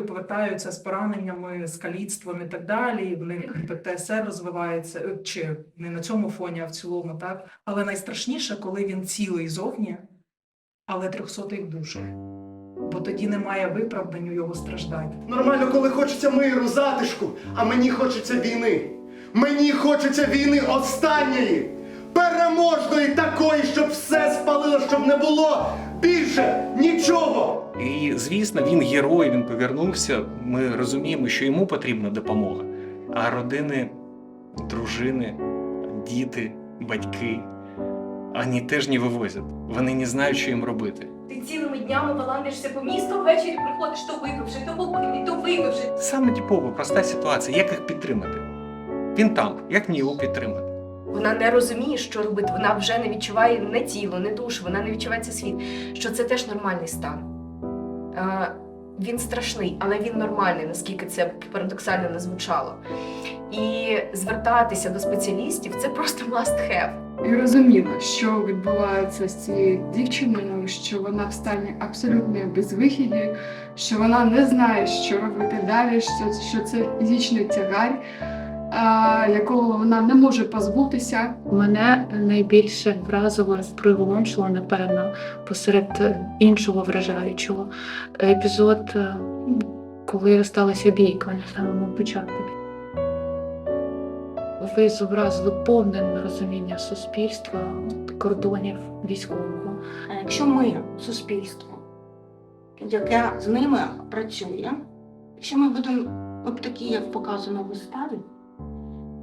повертаються з пораненнями, з каліцтвом і так далі. і В них ПТСР розвивається е, чи не на цьому фоні, а в цілому, так. Але найстрашніше, коли він цілий зовні, але трьохсотий в. Бо тоді немає виправдань у його страждань. Нормально, коли хочеться миру, затишку, а мені хочеться війни. Мені хочеться війни останньої, переможної такої, щоб все спалило, щоб не було більше нічого. І звісно, він герой, він повернувся. Ми розуміємо, що йому потрібна допомога. А родини, дружини, діти, батьки, вони теж не вивозять. Вони не знають, що їм робити. Ти цілими днями баландишся по місту, ввечері приходиш то випивши, то попитий, то випивши. Саме типова, проста ситуація. Як їх підтримати? Він там, як мені його підтримати? Вона не розуміє, що робити. Вона вже не відчуває не тіло, не душу, вона не відчуває цей світ. Що це теж нормальний стан. Він страшний, але він нормальний, наскільки це парадоксально не звучало. І звертатися до спеціалістів це просто must have. І розуміла, що відбувається з цією дівчиною, що вона в стані абсолютної безвихіді, що вона не знає, що робити далі, що, що це фізичний тягар, якого вона не може позбутися. Мене найбільше вразило, приголомшило, напевно, посеред іншого вражаючого епізод, е, коли сталася бійка на самому початку. Ви зобразили повне нерозуміння суспільства, кордонів військового. А якщо ми, суспільство, яке з ними працює, якщо ми будемо от такі, як показано в виставі,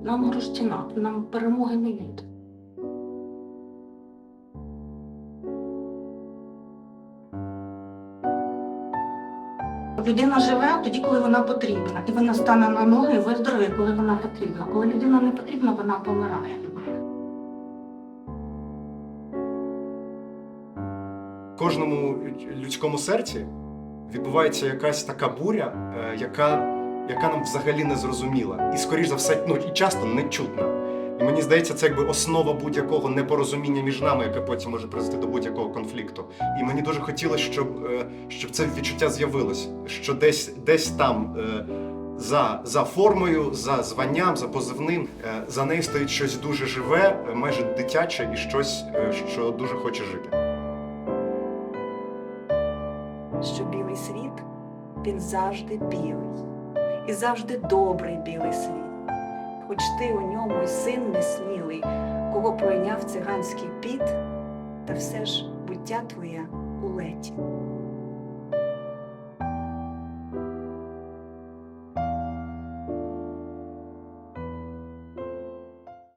нам розтіна, нам перемоги не буде. Людина живе тоді, коли вона потрібна, і вона стане на ноги і виздоровіє, коли вона потрібна. Коли людина не потрібна, вона помирає. В кожному людському серці відбувається якась така буря, е, яка, яка нам взагалі не зрозуміла. І, скоріш за все, ну і часто не чутна. І мені здається, це якби основа будь-якого непорозуміння між нами, яке потім може призвести до будь-якого конфлікту. І мені дуже хотілося, щоб, е, щоб це відчуття з'явилось, що десь, десь там. е, За, за формою, за званням, за позивним, е, за нею стоїть щось дуже живе, майже дитяче і щось, що дуже хоче жити. що білий світ він завжди білий, і завжди добрий білий світ. Хоч ти у ньому й син несмілий, кого пройняв циганський піт, та все ж буття твоє у леті.